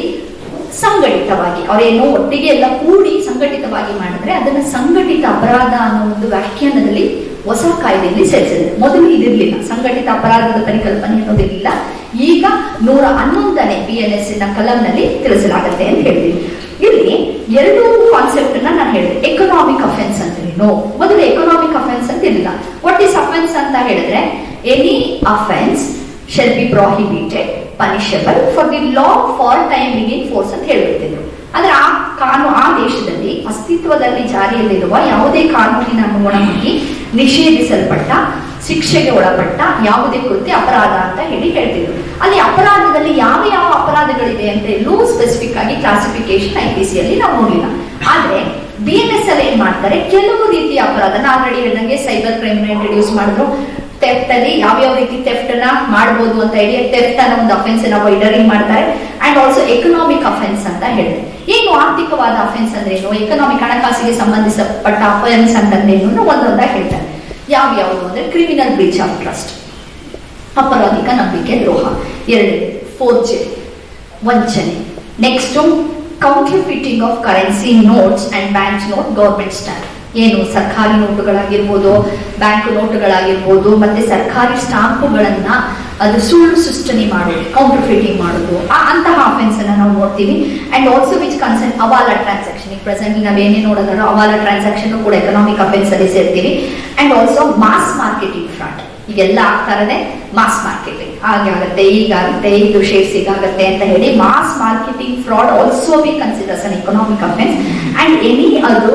ಸಂಘಟಿತವಾಗಿ, ಅವರೇನೋ ಒಟ್ಟಿಗೆ ಎಲ್ಲ ಕೂಡಿ ಸಂಘಟಿತವಾಗಿ ಮಾಡಿದ್ರೆ ಅದನ್ನ ಸಂಘಟಿತ ಅಪರಾಧ ಅನ್ನೋ ಒಂದು ವ್ಯಾಖ್ಯಾನದಲ್ಲಿ ಹೊಸ ಕಾಯ್ದೆಯಲ್ಲಿ ಸೇರಿಸಿದೆ. ಮೊದಲು ಇದಿರ್ಲಿಲ್ಲ. ಸಂಘಟಿತ ಅಪರಾಧದ ಪರಿಕಲ್ಪನೆ ಅನ್ನೋದಿರಲಿಲ್ಲ. ಈಗ ನೂರ ಹನ್ನೊಂದನೇ ಬಿ ಎನ್ ಎಸ್ ಕಲಂನಲ್ಲಿ ತಿಳಿಸಲಾಗುತ್ತೆ ಅಂತ ಹೇಳಿದ್ವಿ ಇಲ್ಲಿ ಎರಡು ಕಾನ್ಸೆಪ್ಟ್ ನಾನು ಹೇಳಿದೆ. ಎಕನಾಮಿಕ್ ಅಫೆನ್ಸ್ ಅಂತ ನೋ ಮೊದಲು ಎಕನಾಮಿಕ್ ಅಫೆನ್ಸ್ ಅಂತ ಇರಲಿಲ್ಲ. ವಾಟ್ ಇಸ್ ಅಫೆನ್ಸ್ ಅಂತ ಹೇಳಿದ್ರೆ any offence shall be prohibited punishable for the law for time in force ಅಂತ ಹೇಳ್ಬಿಡ್ತಿದ್ರು ಅಂದ್ರೆ ಆ ಕಾನು ಆ ದೇಶದಲ್ಲಿ ಅಸ್ತಿತ್ವದಲ್ಲಿ ಜಾರಿಯಲ್ಲಿರುವ ಯಾವುದೇ ಕಾನೂನಿನ ಅನುಗುಣವಾಗಿ ನಿಷೇಧಿಸಲ್ಪಟ್ಟ, ಶಿಕ್ಷೆಗೆ ಒಳಪಟ್ಟ ಯಾವುದೇ ಕೃತ್ಯ ಅಪರಾಧ ಅಂತ ಹೇಳಿ ಹೇಳ್ತಿದ್ರು. ಅಲ್ಲಿ ಅಪರಾಧದಲ್ಲಿ ಯಾವ ಯಾವ ಅಪರಾಧಗಳಿದೆ ಅಂತ ಎಲ್ಲೂ ಸ್ಪೆಸಿಫಿಕ್ ಆಗಿ ಕ್ಲಾಸಿಫಿಕೇಶನ್ ಐ ಪಿ ಸಿ ಅಲ್ಲಿ ನಾವು ನೋಡಿಲ್ಲ ಆದ್ರೆ ಬಿ ಎನ್ ಎಸ್ ಅಲ್ಲಿ ಏನ್ ಮಾಡ್ತಾರೆ? ಕೆಲವು ರೀತಿಯ ಅಪರಾಧ ಆಲ್ರೆಡಿ ಹೇಳಿದಂಗೆ ಸೈಬರ್ ಕ್ರೈಮ್ ಇಂಟ್ರೊಡ್ಯೂಸ್ ಮಾಡಿದ್ರು. ಥೆಫ್ಟ್ ಅಲ್ಲಿ ಯಾವ ಯಾವ ರೀತಿ ಥೆಫ್ಟ್ನ ಮಾಡಬಹುದು ಅಂತ ಹೇಳಿ ಥೆಫ್ಟ್ ಅನ್ನೋ ಒಂದು ಅಫೆನ್ಸ್ ನಾವು ವೈಡರಿಂಗ್ ಮಾಡ್ತಾರೆ. ಅಂಡ್ ಆಲ್ಸೋ ಎಕನಾಮಿಕ್ ಅಫೆನ್ಸ್ ಅಂತ ಹೇಳಿದೆ ಏನು ಆರ್ಥಿಕವಾದ ಅಫೆನ್ಸ್ ಅಂದ್ರೆ ಏನು? ಎಕನಾಮಿಕ್ ಹಣಕಾಸಿಗೆ ಸಂಬಂಧಿಸಪಟ್ಟ ಅಫೆನ್ಸ್ ಅಂತಂದ್ರೆ ಏನು ಒಂದೊಂದಾಗಿ ಹೇಳ್ತಾರೆ. ಯಾವ ಯಾವುದು ಅಂದ್ರೆ ಕ್ರಿಮಿನಲ್ ಬ್ರೀಚ್ ಆಫ್ ಟ್ರಸ್ಟ್ ಅಪರಾಧಿಕ ನಂಬಿಕೆ ದ್ರೋಹ. ಎರಡು ಫೋರ್ಜರಿ ವಂಚನೆ. Next counterfeiting of currency notes and bank note government stamp ಏನು ಸರ್ಕಾರಿ ನೋಟುಗಳಾಗಿರ್ಬೋದು ಬ್ಯಾಂಕ್ ನೋಟುಗಳಾಗಿರ್ಬೋದು, ಮತ್ತೆ ಸರ್ಕಾರಿ ಸ್ಟಾಂಪುಗಳನ್ನ ಅದು ಸುಳ್ಳು ಸೃಷ್ಟನೆ ಮಾಡೋದು ಕೌಂಟರ್ ಫಿಟ್ಟಿಂಗ್ ಮಾಡೋದು ಅಂತಹ ಅಫೆನ್ಸ್ ಅನ್ನ ನಾವು ನೋಡ್ತೀವಿ. And also which concern hawala transaction ಈಗ ಪ್ರೆಸೆಂಟ್ ನಾವೇನೇ ನೋಡೋದಾದ್ರೂ ಅವಾಲ ಟ್ರಾನ್ಸಾಕ್ಷನ್ ಕೂಡ ಎಕನಾಮಿಕ್ ಅಫೆನ್ಸ್ ಅಲ್ಲಿ ಸೇರ್ತೀವಿ. And also mass marketing fraud ಈಗೆಲ್ಲ ಆಗ್ತಾ ಇರೋದೇ ಮಾಸ್ ಮಾರ್ಕೆಟಿಂಗ್ ಹಾಗೆ ಆಗುತ್ತೆ ಈಗಾಗುತ್ತೆ ಇದು ಶೇರ್ಸ್ ಸಿಗಾಗುತ್ತೆ ಅಂತ ಹೇಳಿ mass marketing fraud also be considers an economic offence and any ಅದು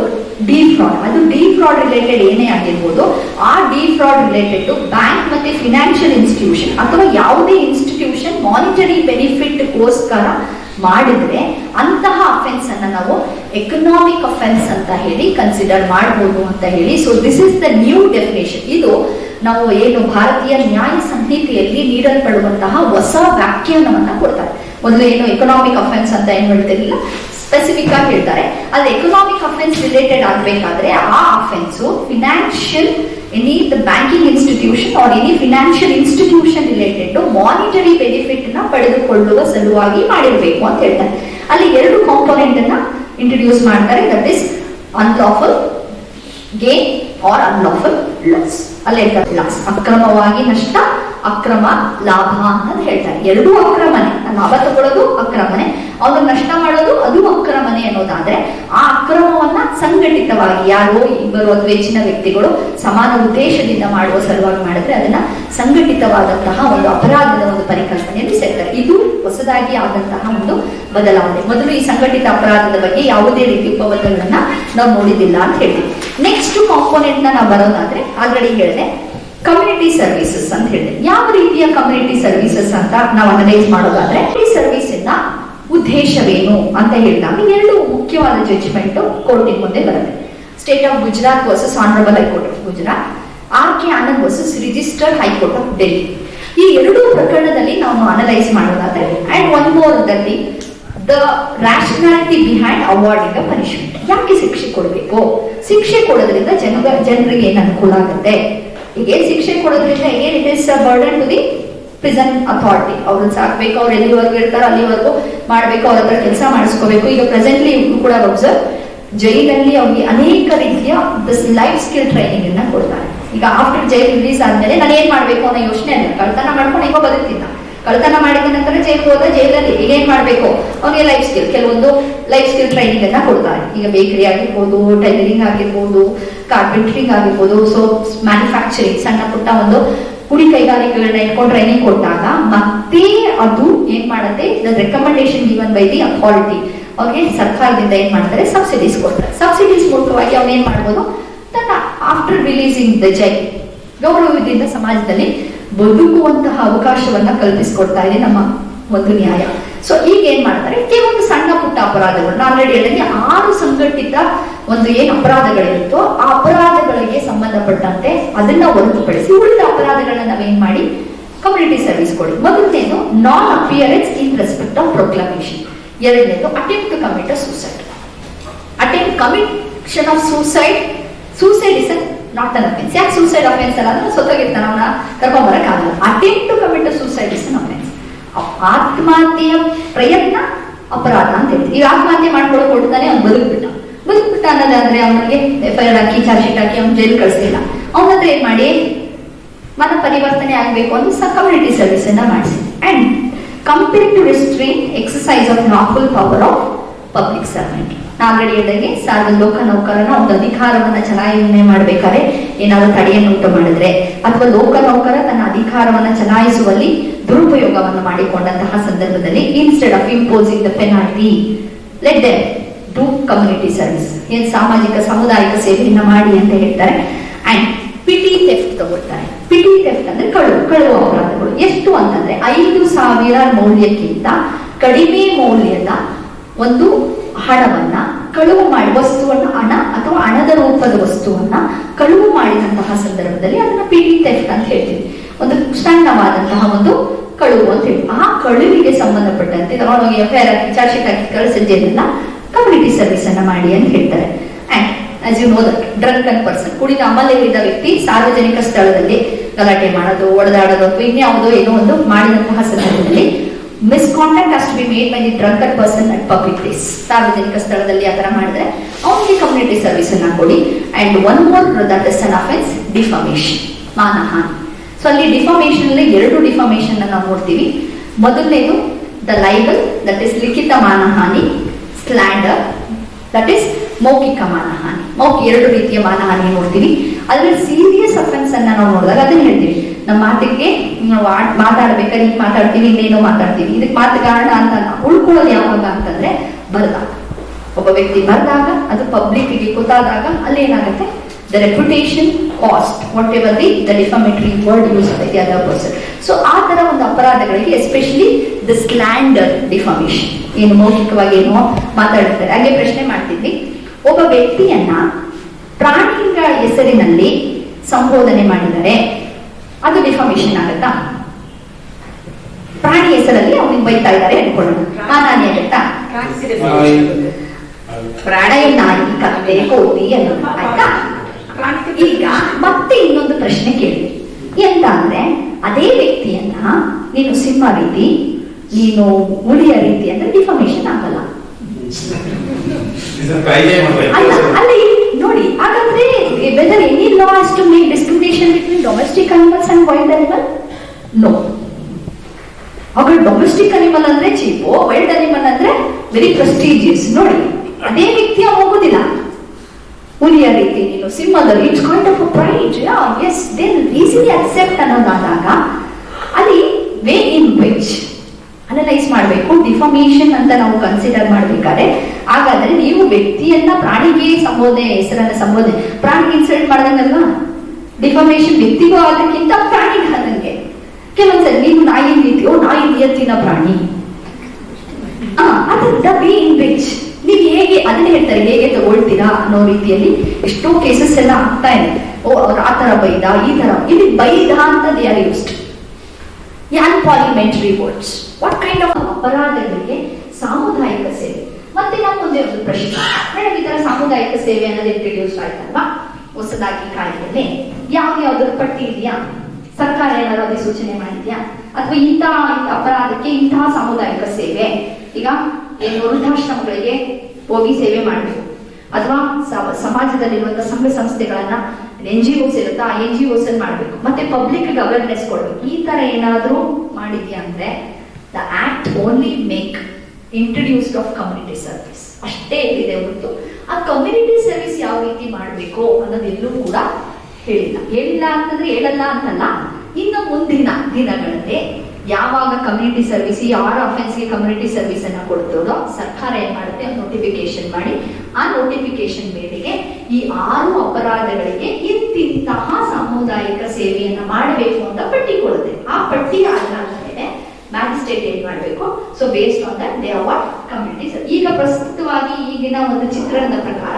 ಡಿ ಫ್ರಾಡ್ ಅದು ಡಿ ಫ್ರಾಡ್ ರಿಲೇಟೆಡ್ ಏನೇ ಆಗಿರ್ಬೋದು, ಆ the fraud related to bank ಮತ್ತೆ ಫಿನಾನ್ಷಿಯಲ್ ಇನ್ಸ್ಟಿಟ್ಯೂಷನ್ ಅಥವಾ ಯಾವುದೇ ಇನ್ಸ್ಟಿಟ್ಯೂಷನ್ ಮಾನಿಟರಿ ಬೆನಿಫಿಟ್ಗೋಸ್ಕರ ಮಾಡಿದ್ರೆ ಅಂತಹ ಅಫೆನ್ಸ್ ಅನ್ನ ನಾವು ಎಕನಾಮಿಕ್ ಅಫೆನ್ಸ್ ಅಂತ ಹೇಳಿ ಕನ್ಸಿಡರ್ ಮಾಡಬಹುದು ಅಂತ ಹೇಳಿ. So this is the new definition ಇದು ನಾವು ಏನು ಭಾರತೀಯ ನ್ಯಾಯ ಸಂಹಿತೆಯಲ್ಲಿ ನೀಡಲ್ಪಡುವಂತಹ ಹೊಸ ವ್ಯಾಖ್ಯಾನವನ್ನ ಕೊಡ್ತಾರೆ. ಮೊದಲು ಏನು ಎಕನಾಮಿಕ್ ಅಫೆನ್ಸ್ ಅಂತ ಏನ್ ಹೇಳ್ತಿರ್ಲಿಲ್ಲ? ಸ್ಪೆಸಿಫಿಕ್ ಆಗಿ ಹೇಳ್ತಾರೆ. ಅಲ್ಲಿ ಎಕನಾಮಿಕ್ ಅಫೆನ್ಸ್ ರಿಲೇಟೆಡ್ ಆಗಬೇಕಾದ್ರೆ ಆ offence financial any the banking institution or any financial institution related monetary ಬೆನಿಫಿಟ್ನ ಪಡೆದುಕೊಳ್ಳುವ ಸಲುವಾಗಿ ಮಾಡಿರಬೇಕು ಅಂತ ಹೇಳ್ತಾರೆ. ಅಲ್ಲಿ ಎರಡು ಕಾಂಪೋನೆಂಟ್ ಅನ್ನ ಇಂಟ್ರೊಡ್ಯೂಸ್ ಮಾಡ್ತಾರೆ. That is unlawful gain or unlawful loss ಅಲ್ಲಿ ಲಾಸ್ ಅಕ್ರಮವಾಗಿ ನಷ್ಟ ಅಕ್ರಮ, ಲಾಭ ಅನ್ನೋದು ಹೇಳ್ತಾರೆ. ಎರಡೂ ಅಕ್ರಮನೆ. ಲಾಭ ತಗೊಳ್ಳೋದು ಅಕ್ರಮನೆ. ಅವನು ನಷ್ಟ ಮಾಡೋದು ಅದು ಅಕ್ರಮನೆ ಅನ್ನೋದಾದ್ರೆ ಆ ಅಕ್ರಮವನ್ನ ಸಂಘಟಿತವಾಗಿ ಯಾರೋ ಇಬ್ಬರು ಅಥವಾ ಹೆಚ್ಚಿನ ವ್ಯಕ್ತಿಗಳು ಸಮಾನ ಉದ್ದೇಶದಿಂದ ಮಾಡುವ ಸಲುವಾಗಿ ಮಾಡಿದ್ರೆ ಅದನ್ನ ಸಂಘಟಿತವಾದಂತಹ ಒಂದು ಅಪರಾಧದ ಒಂದು ಪರಿಕಲ್ಪನೆಯಲ್ಲಿ ಸೇರ್ತಾರೆ. ಇದು ಹೊಸದಾಗಿ ಆದಂತಹ ಒಂದು ಬದಲಾವಣೆ. ಮೊದಲು ಈ ಸಂಘಟಿತ ಅಪರಾಧದ ಬಗ್ಗೆ ಯಾವುದೇ ರೀತಿ ಉಪಬಂಧಗಳನ್ನ ನಾವು ನೋಡಿದ್ದಿಲ್ಲ ಅಂತ ಹೇಳ್ತೀವಿ. ನೆಕ್ಸ್ಟ್ ಕಾಂಪೋನೆಂಟ್ನ ನಾವು ಬರೋದಾದ್ರೆ ಆಲ್ರೆಡಿ ಹೇಳಿದೆ ಕಮ್ಯುನಿಟಿ ಸರ್ವಿಸಸ್ ಅಂತ ಹೇಳಿದೆ ಯಾವ ರೀತಿಯ ಕಮ್ಯುನಿಟಿ ಸರ್ವಿಸಸ್ ಅಂತ ನಾವು ಅನಲೈಸ್ ಮಾಡೋದಾದ್ರೆ ಈ ಸರ್ವಿಸ್ ಉದ್ದೇಶವೇನು ಅಂತ ಹೇಳಿದಾಗ ಎರಡು ಮುಖ್ಯವಾದ ಜಡ್ಜ್ಮೆಂಟ್ ಕೋರ್ಟಿನ ಮುಂದೆ ಬರುತ್ತೆ. State of Gujarat versus honourable high court of Gujarat R K Anand versus registered high court of Delhi ಈ ಎರಡೂ ಪ್ರಕರಣದಲ್ಲಿ ನಾವು ಅನಲೈಸ್ ಮಾಡೋದಾದ್ರೆ ಅಂಡ್ ಒನ್ ಮೋರ್ ದಲ್ಲಿ the rationality behind awarding punishment ಯಾಕೆ ಶಿಕ್ಷೆ ಕೊಡಬೇಕು? ಶಿಕ್ಷೆ ಕೊಡೋದ್ರಿಂದ ಜನ ಜನರಿಗೆ ಏನು ಅನುಕೂಲ ಆಗುತ್ತೆ? ಈಗ ಶಿಕ್ಷೆ ಕೊಡೋದ್ರಿಂದ ಏನ್ it is burden to the prison authority ಅವ್ರನ್ನ ಸಾಕ್ಬೇಕು, ಅವ್ರು ಎಲ್ಲಿವರೆಗೂ ಇರ್ತಾರೋ ಅಲ್ಲಿವರೆಗೂ ಮಾಡ್ಬೇಕು, ಅವ್ರ ಹತ್ರ ಕೆಲಸ ಮಾಡಿಸ್ಕೋಬೇಕು. ಈಗ ಪ್ರೆಸೆಂಟ್ಲಿ ಕೂಡ ಅಬ್ಸರ್ವ್ ಜೈಲಲ್ಲಿ ಅವ್ರಿಗೆ ಅನೇಕ ರೀತಿಯ ಲೈಫ್ ಸ್ಕಿಲ್ ಟ್ರೈನಿಂಗ್ ಅನ್ನ ಕೊಡ್ತಾರೆ. ಈಗ ಆಫ್ಟರ್ ಜೈಲ್ ರಿಲೀಸ್ ಆದ್ಮೇಲೆ ನಾನು ಏನ್ ಮಾಡ್ಬೇಕು ಅನ್ನೋ ಯೋಚನೆ ಅಲ್ಲ ಕಳ್ತನ ಮಾಡ್ಕೊಂಡು ಈಗ ಬದುಕ್ತಿದ್ದ. ಕಳ್ತನ ಮಾಡಿದ ನಂತರ ಜೈಲಿಗೆ ಹೋದ ಜೈಲಲ್ಲಿ ಈಗ ಏನ್ ಮಾಡ್ಬೇಕು? ಅವನಿಗೆ ಲೈಫ್ ಸ್ಕಿಲ್ ಕೆಲವೊಂದು ಲೈಫ್ ಸ್ಕಿಲ್ ಟ್ರೈನಿಂಗ್ ಅನ್ನ ಕೊಡ್ತಾರೆ. ಈಗ ಬೇಕರಿ ಆಗಿರ್ಬೋದು ಟೈಲರಿಂಗ್ ಆಗಿರ್ಬೋದು ಕಾರ್ಪೆಂಟ್ರಿಂಗ್ ಆಗಿರ್ಬೋದು ಸೊ ಮ್ಯಾನುಫ್ಯಾಕ್ಚರಿಂಗ್ ಸಣ್ಣ ಪುಟ್ಟ ಒಂದು ಕುಡಿ ಕೈಗಾರಿಕೆಗಳನ್ನ ಇಟ್ಕೊಂಡು ಟ್ರೈನಿಂಗ್ ಕೊಟ್ಟಾಗ ಮತ್ತೆ ಅದು ಏನ್ ಮಾಡುತ್ತೆ? Recommendation given by the authority ಅವ್ರಿಗೆ ಸರ್ಕಾರದಿಂದ ಏನ್ ಮಾಡ್ತಾರೆ? ಸಬ್ಸಿಡೀಸ್ ಕೊಡ್ತಾರೆ. ಸಬ್ಸಿಡೀಸ್ ಮೂಲಕವಾಗಿ ಅವನೇನ್ ಮಾಡ್ಬೋದು? ತನ್ನ ಆಫ್ಟರ್ ರಿಲೀಸಿಂಗ್ ದ ಜೈ ಗೌರವದಿಂದ ಸಮಾಜದಲ್ಲಿ ಬದುಕುವಂತಹ ಅವಕಾಶವನ್ನ ಕಲ್ಪಿಸಿಕೊಡ್ತಾ ಇದೆ ನಮ್ಮ ಒಂದು ನ್ಯಾಯ. ಸೊ ಈಗ ಏನ್ ಮಾಡ್ತಾರೆ? ಕೆಲವೊಂದು ಸಣ್ಣ ಪುಟ್ಟ ಅಪರಾಧಗಳು. ಆಲ್ರೆಡಿ ಹೇಳಿದಂಗೆ ಆರು ಸಂಘಟಿತ ಒಂದು ಏನ್ ಅಪರಾಧಗಳಿರುತ್ತೋ, ಆ ಅಪರಾಧಗಳಿಗೆ ಸಂಬಂಧಪಟ್ಟಂತೆ ಅದನ್ನ ಹೊರತುಪಡಿಸಿ ಉಳಿದ ಅಪರಾಧಗಳನ್ನ ನಾವೇನ್ ಮಾಡಿ? ಕಮ್ಯುನಿಟಿ ಸರ್ವಿಸ್ ಕೊಡಿ. ಮೊದಲನೇದು non appearance in respect of proclamation ಎರಡನೇದು attempt to commit suicide attempt commission of suicide suicide is not an offence ಯಾಕೆ ಸೂಸೈಡ್ ಅಫೆನ್ಸ್ ಅಲ್ಲ ಅಂದ್ರೆ ಸೊತ್ತೋಗಿರ್ತಾನೆ ಅವನ ಕರ್ಕೊಂಬರಕ್ಕಾಗಲ್ಲ attempt to commit suicide is an offence ಆತ್ಮಹತ್ಯೆಯ ಪ್ರಯತ್ನ ಅಪರಾಧ ಅಂತ ಹೇಳ್ತೀವಿ. ಈಗ ಆತ್ಮಹತ್ಯೆ ಮಾಡ್ಕೊಳ್ಳೋ ಕೊಡ್ತಾನೆ ಅವ್ನು ಬದುಕ್ಬಿಟ್ಟ. ಬದುಕ್ಬಿಟ್ಟ ಅನ್ನೋದಾದ್ರೆ ಅವನಿಗೆ ಎಫ್ ಐ ಆರ್ ಹಾಕಿ ಚಾರ್ಜ್ ಶೀಟ್ ಹಾಕಿ ಅವ್ನು ಜೈಲ್ ಕಳಿಸ್ಲಿಲ್ಲ. ಅವನ ಹತ್ರ ಏನ್ ಮಾಡಿ? ಮನ ಪರಿವರ್ತನೆ ಆಗಬೇಕು ಅಂತ ಸಹ ಕಮ್ಯುನಿಟಿ ಸರ್ವಿಸ್ ಅನ್ನ ಮಾಡಿಸಿ. And compare to restrain exercise of lawful power of public servant ಹೇಳಿದಂಗೆ ಸಾರ್ವ ಲೋಕ ನೌಕರನ ಒಂದು ಅಧಿಕಾರವನ್ನ ಚಲಾವಣೆ ಮಾಡಬೇಕಾದ್ರೆ ಏನಾದ್ರು ತಡೆಯನ್ನು ಉಂಟು ಮಾಡಿದ್ರೆ. ಅಥವಾ ಲೋಕ ನೌಕರ ತನ್ನ ಅಧಿಕಾರವನ್ನ ಚಲಾಯಿಸುವಲ್ಲಿ ದುರುಪಯೋಗವನ್ನು ಮಾಡಿಕೊಂಡಂತಹ ಸಂದರ್ಭದಲ್ಲಿ instead of imposing the penalty let they do community service ಏನ್ ಸಾಮಾಜಿಕ, ಸಮುದಾಯಿಕ ಸೇವೆಯನ್ನ ಮಾಡಿ ಅಂತ ಹೇಳ್ತಾರೆ. ಅಂಡ್ ಪಿಟಿ ಲೆಫ್ಟ್ ತಗೊಳ್ತಾರೆ. ಪಿಟಿ ಲೆಫ್ಟ್ ಅಂದ್ರೆ ಕಳು ಕಳುವ ಅಪರಾಧಗಳು. ಎಷ್ಟು ಅಂತಂದ್ರೆ ಐದು ಸಾವಿರ ಮೌಲ್ಯಕ್ಕಿಂತ ಕಡಿಮೆ ಮೌಲ್ಯದ ಒಂದು ಹಣವನ್ನ, ಕಳುವು ಮಾಡಿ ವಸ್ತುವನ್ನ, ಹಣ ಅಥವಾ ಹಣದ ರೂಪದ ವಸ್ತುವನ್ನ ಕಳುವು ಮಾಡಿದಂತಹ ಸಂದರ್ಭದಲ್ಲಿ ಅದನ್ನ ಪಿಟಿ ತೆಫ್ಟ್ ಅಂತ ಹೇಳ್ತೀವಿ. ಒಂದು ಸಣ್ಣವಾದಂತಹ ಒಂದು ಕಳುವು ಅಂತ ಹೇಳಿ ಆ ಕಳುವಿಗೆ ಸಂಬಂಧಪಟ್ಟಂತೆ ತಗೊಂಡೋಗಿ ಎಫ್ ಐ ಆರ್ ಹಾಕಿ ಚಾರ್ಜ್ ಶೀಟ್ ಹಾಕಿ ಕಳಿಸಿದ್ದೇನೆಲ್ಲ ಕಮ್ಯುನಿಟಿ ಸರ್ವಿಸ್ ಅನ್ನ ಮಾಡಿ ಅಂತ ಹೇಳ್ತಾರೆ. As you know that drunken person ಕುಡಿದ ಅಮಲ್ಯವಿದ್ದ ವ್ಯಕ್ತಿ ಸಾರ್ವಜನಿಕ ಸ್ಥಳದಲ್ಲಿ ಗಲಾಟೆ ಮಾಡೋದು, ಒಡೆದಾಡೋದು ಅಥವಾ ಇನ್ಯಾವುದೋ ಏನೋ ಒಂದು ಮಾಡಿದಂತಹ ಸಂದರ್ಭದಲ್ಲಿ ಮಿಸ್ಕಾಂಡಕ್ಟ್ ಅಷ್ಟು be made by the drunken person at public place ಸಾರ್ವಜನಿಕ ಸ್ಥಳದಲ್ಲಿ ಆ ತರ ಮಾಡಿದ್ರೆ ಅವನಿಗೆ ಕಮ್ಯುನಿಟಿ ಸರ್ವಿಸ್ ಅನ್ನ ಕೊಡಿ. And one more that is an offence defamation ಮಾನಹಾನಿ. So ಅಲ್ಲಿ ಡಿಫಾಮೇಶನ್ ಅಲ್ಲಿ ಎರಡು ಡಿಫಾಮೇಶನ್ ನಾವು ನೋಡ್ತೀವಿ. ಮೊದಲನೇದು ದ ಲೈಬಲ್ ದಟ್ ಇಸ್ ಲಿಖಿತ ಮಾನಹಾನಿ. ಸ್ಲ್ಯಾಂಡರ್ ದಟ್ ಇಸ್ ಮೌಖಿಕ ಮಾನಹಾನಿ. ಮೌಖಿ ಎರಡು ರೀತಿಯ ಮಾನಹಾನಿ ನೋಡ್ತೀವಿ. ಅದರಲ್ಲಿ ಸೀರಿಯಸ್ ಅಫೆನ್ಸ್ ಅನ್ನ ನಾವು ನೋಡಿದಾಗ ಅದನ್ನ ಹೇಳ್ತೀವಿ. ನಮ್ಮ ಮಾತಿಗೆ ಮಾತಾಡ್ಬೇಕಾದ್ರೆ ಈಗ ಮಾತಾಡ್ತೀವಿ, ಇನ್ನೇನೋ ಮಾತಾಡ್ತೀವಿ. ಇದಕ್ಕೆ ಮಾತು ಕಾರಣ ಅಂತ ಉಳ್ಕೊಳ್ಳೋದು ಯಾವಾಗ ಅಂತಂದ್ರೆ ಬರದಾಗ. ಒಬ್ಬ ವ್ಯಕ್ತಿ ಬರ್ದಾಗ, ಅದು ಪಬ್ಲಿಕ್ಗೆ ಗೊತ್ತಾದಾಗ ಅಲ್ಲಿ ಏನಾಗುತ್ತೆ? The reputation cost whatever the the defamatory word use person so ಆ ತರ ಒಂದು ಅಪರಾಧಗಳಿಗೆ ಎಸ್ಪೆಷಲಿ ದ ಸ್ಲ್ಯಾಂಡರ್ ಡಿಫಾಮೇಷನ್ ಏನು ಮೌಖಿಕವಾಗಿ ಏನೋ ಮಾತಾಡ್ತಾರೆ. ಹಾಗೆ ಪ್ರಶ್ನೆ ಮಾಡ್ತಿದ್ವಿ. ಒಬ್ಬ ವ್ಯಕ್ತಿಯನ್ನ ಪ್ರಾಣಿಗಳ ಹೆಸರಿನಲ್ಲಿ ಸಂಬೋಧನೆ ಮಾಡಿದರೆ ಅದು ಡಿಫಾಮೇಶನ್ ಆಗುತ್ತಾ? ಪ್ರಾಣಿ ಹೆಸರಲ್ಲಿ ಅವನಿಗೆ ಬೈತಾ ಇದ್ದಾರೆ ಅನ್ಕೊಳ್ಳೋಣ ಮಾನಾನಿ ಆಗುತ್ತಾ? ಪ್ರಾಣಿ ನಾಯಿ ಕತ್ತೆ ಕೋತಿ ಅನ್ನೋದು ಆಯ್ತಾ? ಈಗ ಮತ್ತೆ ಇನ್ನೊಂದು ಪ್ರಶ್ನೆ ಕೇಳಿ. ಎಂತ ಅಂದ್ರೆ ಅದೇ ವ್ಯಕ್ತಿಯನ್ನ ನೀನು ಸಿಂಹ ರೀತಿ ನೀನು ಹುಲಿಯ ರೀತಿ ಅಂದ್ರೆ ಡಿಫಾಮೇಶನ್ ಆಗಲ್ಲ. ಅಲ್ಲ ಅಲ್ಲಿ ನೋಡಿ ಹಾಗಾದ್ರೆ whether any law has to make discrimination between domestic animals and wild animal No. ಹಾಗಾದ್ರೆ ಡೊಮೆಸ್ಟಿಕ್ ಅನಿಮಲ್ ಅಂದ್ರೆ ಚೀಪು ವೈಲ್ಡ್ ಅನಿಮಲ್ ಅಂದ್ರೆ ವೆರಿ ಪ್ರೆಸ್ಟೀಜಿಯಸ್ ನೋಡಿ, ಅದೇ ವ್ಯಕ್ತಿ ಹೋಗುದಿಲ್ಲ. ಹುಲಿಯ ರೀತಿ ನೀನು, ಸಿಂಹದಲ್ಲಿ it's kind of pride as then easily accept ಅನ್ನೋದಾದಾಗ, ಅಲ್ಲಿ ವೇ ಇನ್ ವಿಚ್ ಅನಲೈಸ್ ಮಾಡಬೇಕು ಡಿಫಾಮೇಷನ್ ಅಂತ ನಾವು ಕನ್ಸಿಡರ್ ಮಾಡ್ಬೇಕಾದ್ರೆ ಹಾಗಾದ್ರೆ ನೀವು ವ್ಯಕ್ತಿಯನ್ನ ಪ್ರಾಣಿಗೆ ಸಂಬೋಧನೆ ಹೆಸರನ್ನ ಸಂಬೋಧನೆ ಪ್ರಾಣಿಗೆ ಇನ್ಸಲ್ಟ್ ಮಾಡ್ದಂಗಲ್ವಾ? ಡಿಫಾಮೇಶನ್ ವ್ಯಕ್ತಿಗೂ ಆದಕ್ಕಿಂತ ಪ್ರಾಣಿಗೆ ಆದಂಗೆ. ಕೆಲವೊಂದ್ಸರಿ ನೀವು ನಾಯಿ ರೀತಿಯೋ ನಾಯಿ ನಿಯತ್ತಿನ ಪ್ರಾಣಿ. ಆ, ಅದು ದ ವೇ ಇನ್ ವಿಚ್ ನೀವು ಹೇಗೆ ಅದನ್ನ ಹೇಳ್ತಾರೆ ಹೇಗೆ ತಗೊಳ್ತೀರಾ ಅನ್ನೋ ರೀತಿಯಲ್ಲಿ ಎಷ್ಟೋ ಕೇಸಸ್ ಎಲ್ಲ ಆಗ್ತಾ ಇದೆ. ಓ ಅವ್ರು ಆ ತರ ಬೈದ ಈ ತರ ಇಲ್ಲಿ ಬೈದ ಅಂತ they are used an parliamentary words what kind of ಅಪರಾಧಗಳಿಗೆ ಸಾಮುದಾಯಿಕ ಸೇವೆ? ಮತ್ತೆ ನಾವು ಮುಂದೆ ಒಂದು ಪ್ರಶ್ನೆ. ಮೇಡಮ್ ಈ ತರ ಸಾಮುದಾಯಿಕ ಸೇವೆ ಅನ್ನೋದು ಇಂಟ್ರಡ್ಯೂಸ್ ಆಯ್ತಲ್ವಾ? ಹೊಸದಾಗಿ ಕಾಯ್ದೆಯಲ್ಲಿ ಯಾವ ಯಾವ್ದು ಪಟ್ಟಿ ಇದೆಯಾ? ಸರ್ಕಾರ ಏನಾದ್ರು ಅಧಿಸೂಚನೆ ಮಾಡಿದ್ಯಾ? ಅಥವಾ ಇಂತಹ ಅಪರಾಧಕ್ಕೆ ಇಂತಹ ಸಾಮುದಾಯಿಕ ಸೇವೆ? ಈಗ ಏನು ವೃದ್ಧಾಶ್ರಮಗಳಿಗೆ ಹೋಗಿ ಸೇವೆ ಮಾಡಬೇಕು. ಅಥವಾ ಸಮಾಜದಲ್ಲಿರುವಂತಹ ಸಂಘ ಸಂಸ್ಥೆಗಳನ್ನ ಎನ್ ಜಿ ಓಸ್ ಇರುತ್ತಾ ಎನ್ ಜಿ ಓಸ್ ಮಾಡಬೇಕು. ಮತ್ತೆ ಪಬ್ಲಿಕ್ ಅವೇರ್ನೆಸ್ ಕೊಡ್ಬೇಕು. ಈ ತರ ಏನಾದ್ರೂ ಮಾಡಿದ್ಯಾ ಅಂದ್ರೆ the act only make introduced of community service ಅಷ್ಟೇ ಇದೆ ಹೊರತು. ಆ ಕಮ್ಯುನಿಟಿ ಸರ್ವಿಸ್ ಯಾವ ರೀತಿ ಮಾಡಬೇಕು ಅನ್ನೋದೆಲ್ಲೂ ಕೂಡ ಹೇಳಿಲ್ಲ. ಹೇಳಿಲ್ಲ ಅಂತಂದ್ರೆ ಹೇಳಲ್ಲ ಅಂತಲ್ಲ. ಇನ್ನು ಮುಂದಿನ ದಿನಗಳಲ್ಲಿ ಯಾವಾಗ ಕಮ್ಯುನಿಟಿ ಸರ್ವಿಸ್ ಯಾರ ಅಫೆನ್ಸ್ಗೆ ಕಮ್ಯುನಿಟಿ ಸರ್ವಿಸ್ ಅನ್ನ ಕೊಡ್ತದೋ ಸರ್ಕಾರ ಏನ್ ಮಾಡುತ್ತೆ? ನೋಟಿಫಿಕೇಶನ್ ಮಾಡಿ. ಆ ನೋಟಿಫಿಕೇಶನ್ ಮೇರೆಗೆ ಈ ಆರು ಅಪರಾಧಗಳಿಗೆ ಇಂತಿಂತಹ ಸಾಮುದಾಯಿಕ ಸೇವೆಯನ್ನ ಮಾಡಬೇಕು ಅಂತ ಪಟ್ಟಿ ಕೊಡುತ್ತೆ ಆ ಪಟ್ಟಿ ಆಧಾರದ ಮೇಲೆ ಸ್ಟೇಟ್ ಏನ್ ಮಾಡಬೇಕು? So based on that they have communities ಈಗ ಪ್ರಸ್ತುತವಾಗಿ ಈಗಿನ ಒಂದು ಚಿತ್ರಣದ ಪ್ರಕಾರ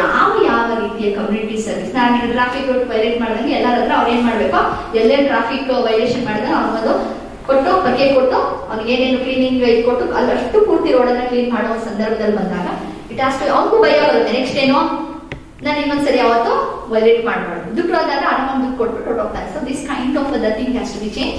ಯಾವ ಯಾವ ರೀತಿಯ ಕಮ್ಯುನಿಟಿ ಸರ್ವಿಸ್ ನಾನು ಟ್ರಾಫಿಕ್ ರೂಟ್ ವೈಲೇಟ್ ಮಾಡಿದಂಗೆ ಎಲ್ಲರ ಹತ್ರ ಅವ್ರು ಏನ್ ಮಾಡ್ಬೇಕು? ಎಲ್ಲೇ ಟ್ರಾಫಿಕ್ ವೈಲೇಷನ್ ಮಾಡಿದ್ರೆ ಅವ್ನಿಗೊಂದು ಕೊಟ್ಟು, ಬಗೆ ಕೊಟ್ಟು ಅವ್ನಿಗೆ ಏನೇನು ಕ್ಲೀನಿಂಗ್ ಇದು ಕೊಟ್ಟು, ಅಲ್ಲಷ್ಟು ಪೂರ್ತಿ ರೋಡನ್ನ ಕ್ಲೀನ್ ಮಾಡುವ ಸಂದರ್ಭದಲ್ಲಿ ಬಂದಾಗ ಇಟ್ ಆಸ್ ಟು ಭಯ ಬರುತ್ತೆ ನೆಕ್ಸ್ಟ್ ಏನೋ? ನಾನು ಇನ್ನೊಂದ್ಸರಿ ಯಾವತ್ತು ವೈಲೇಟ್ ಮಾಡಬಾರ್ದು. ದುಡ್ಡು ಹೋದಾಗ ಆರಾಮಾಗಿ ದುಡ್ಡು ಕೊಟ್ಬಿಟ್ಟು ಹೊರಟೋಗ್ತಾರೆ so this kind of the thing has to be change